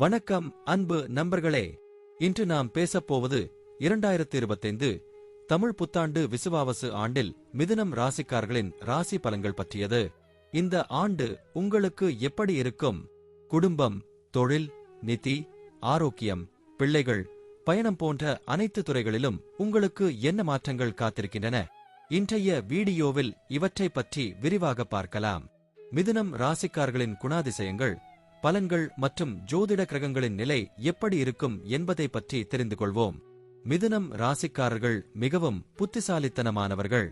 வணக்கம் அன்பு நண்பர்களே. இன்று நாம் பேசப்போவது இரண்டாயிரத்தி இருபத்தைந்து தமிழ் புத்தாண்டு விசுவாவசு ஆண்டில் மிதுனம் ராசிக்காரர்களின் ராசி பலன்கள் பற்றியது. இந்த ஆண்டு உங்களுக்கு எப்படி இருக்கும்? குடும்பம் தொழில் நிதி ஆரோக்கியம் பிள்ளைகள் பயணம் போன்ற அனைத்து துறைகளிலும் உங்களுக்கு என்ன மாற்றங்கள் காத்திருக்கின்றன? இன்றைய வீடியோவில் இவற்றை பற்றி விரிவாக பார்க்கலாம். மிதுனம் ராசிக்காரர்களின் குணாதிசயங்கள் பலன்கள் மற்றும் ஜோதிட கிரகங்களின் நிலை எப்படி இருக்கும் என்பதை பற்றி தெரிந்து கொள்வோம். மிதுனம் ராசிக்காரர்கள் மிகவும் புத்திசாலித்தனமானவர்கள்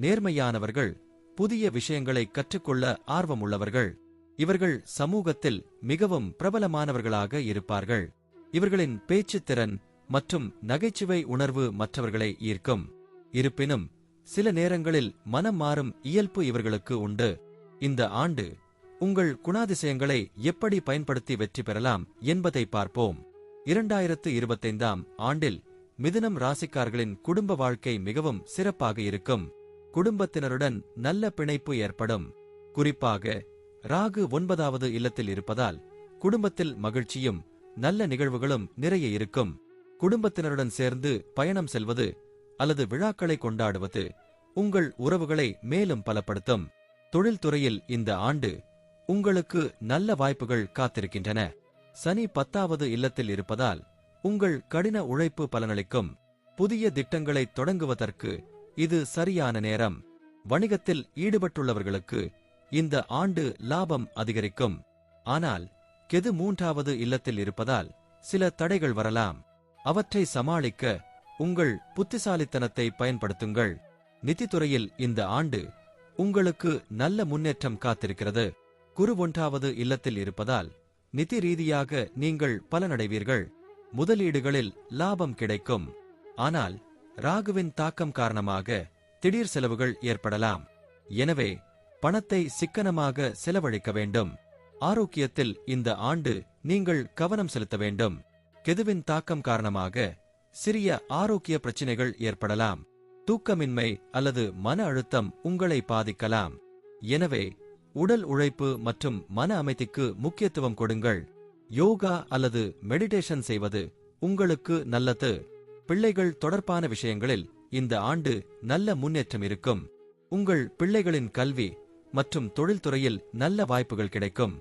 நேர்மையானவர்கள் புதிய விஷயங்களை கற்றுக்கொள்ள ஆர்வமுள்ளவர்கள். இவர்கள் சமூகத்தில் மிகவும் பிரபலமானவர்களாக இருப்பார்கள். இவர்களின் பேச்சுத்திறன் மற்றும் நகைச்சுவை உணர்வு மற்றவர்களை ஈர்க்கும். இருப்பினும் சில நேரங்களில் மனம் மாறும் இயல்பு இவர்களுக்கு உண்டு. இந்த ஆண்டு உங்கள் குணாதிசயங்களை எப்படி பயன்படுத்தி வெற்றி பெறலாம் என்பதை பார்ப்போம். இரண்டாயிரத்து இருபத்தைந்தாம் ஆண்டில் மிதுனம் ராசிக்கார்களின் குடும்ப வாழ்க்கை மிகவும் சிறப்பாக இருக்கும். குடும்பத்தினருடன் நல்ல பிணைப்பு ஏற்படும். குறிப்பாக ராகு ஒன்பதாவது இல்லத்தில் இருப்பதால் குடும்பத்தில் மகிழ்ச்சியும் நல்ல நிகழ்வுகளும் நிறைய இருக்கும். குடும்பத்தினருடன் சேர்ந்து பயணம் செல்வது அல்லது விழாக்களை கொண்டாடுவது உங்கள் உறவுகளை மேலும் பலப்படுத்தும். தொழில்துறையில் இந்த ஆண்டு உங்களுக்கு நல்ல வாய்ப்புகள் காத்திருக்கின்றன. சனி பத்தாவது இல்லத்தில் இருப்பதால் உங்கள் கடின உழைப்பு பலனளிக்கும். புதிய திட்டங்களை தொடங்குவதற்கு இது சரியான நேரம். வணிகத்தில் ஈடுபட்டுள்ளவர்களுக்கு இந்த ஆண்டு லாபம் அதிகரிக்கும். ஆனால் கெது மூன்றாவது இல்லத்தில் இருப்பதால் சில தடைகள் வரலாம். அவற்றை சமாளிக்க உங்கள் புத்திசாலித்தனத்தை பயன்படுத்துங்கள். நிதித்துறையில் இந்த ஆண்டு உங்களுக்கு நல்ல முன்னேற்றம் காத்திருக்கிறது. குரு ஒன்றாவது இல்லத்தில் இருப்பதால் நிதி ரீதியாக நீங்கள் பலனடைவீர்கள். முதலீடுகளில் லாபம் கிடைக்கும். ஆனால் ராகுவின் தாக்கம் காரணமாக திடீர் செலவுகள் ஏற்படலாம். எனவே பணத்தை சிக்கனமாக செலவழிக்க வேண்டும். ஆரோக்கியத்தில் இந்த ஆண்டு நீங்கள் கவனம் செலுத்த வேண்டும். கெதுவின் தாக்கம் காரணமாக சிறிய ஆரோக்கிய பிரச்சினைகள் ஏற்படலாம். தூக்கமின்மை அல்லது மன அழுத்தம் உங்களை பாதிக்கலாம். எனவே உடல் உழைப்பு மற்றும் மன அமைதிக்கு முக்கியத்துவம் கொடுங்கள். யோகா அல்லது மெடிடேஷன் செய்வது உங்களுக்கு நல்லது. பிள்ளைகள் தொடர்பான விஷயங்களில் இந்த ஆண்டு நல்ல முன்னேற்றம் இருக்கும். உங்கள் பிள்ளைகளின் கல்வி மற்றும் தொழில்துறையில் நல்ல வாய்ப்புகள் கிடைக்கும்.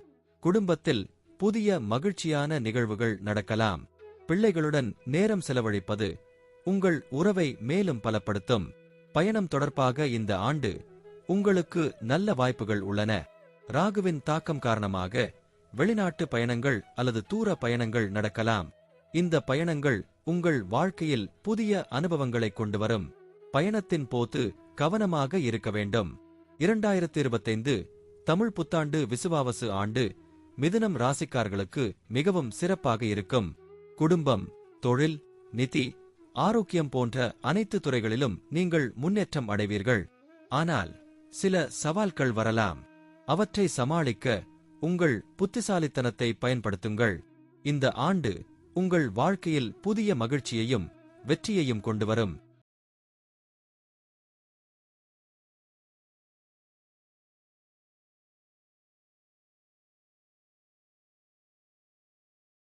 குடும்பத்தில் புதிய மகிழ்ச்சியான நிகழ்வுகள் நடக்கலாம். பிள்ளைகளுடன் நேரம் செலவழிப்பது உங்கள் உறவை மேலும் பலப்படுத்தும். பயணம் தொடர்பாக இந்த ஆண்டு உங்களுக்கு நல்ல வாய்ப்புகள் உள்ளன. ராகுவின் தாக்கம் காரணமாக வெளிநாட்டு பயணங்கள் அல்லது தூர பயணங்கள் நடக்கலாம். இந்த பயணங்கள் உங்கள் வாழ்க்கையில் புதிய அனுபவங்களை கொண்டு வரும் பயணத்தின் போது கவனமாக இருக்க வேண்டும். இரண்டாயிரத்தி இருபத்தைந்து தமிழ் புத்தாண்டு விசுவாவசு ஆண்டு மிதுனம் ராசிக்கார்களுக்கு மிகவும் சிறப்பாக இருக்கும். குடும்பம் தொழில் நிதி ஆரோக்கியம் போன்ற அனைத்து துறைகளிலும் நீங்கள் முன்னேற்றம் அடைவீர்கள். ஆனால் சில சவால்கள் வரலாம். அவற்றை சமாளிக்க உங்கள் புத்திசாலித்தனத்தை பயன்படுத்துங்கள். இந்த ஆண்டு உங்கள் வாழ்க்கையில் புதிய மகிழ்ச்சியையும் வெற்றியையும் கொண்டு வரும்.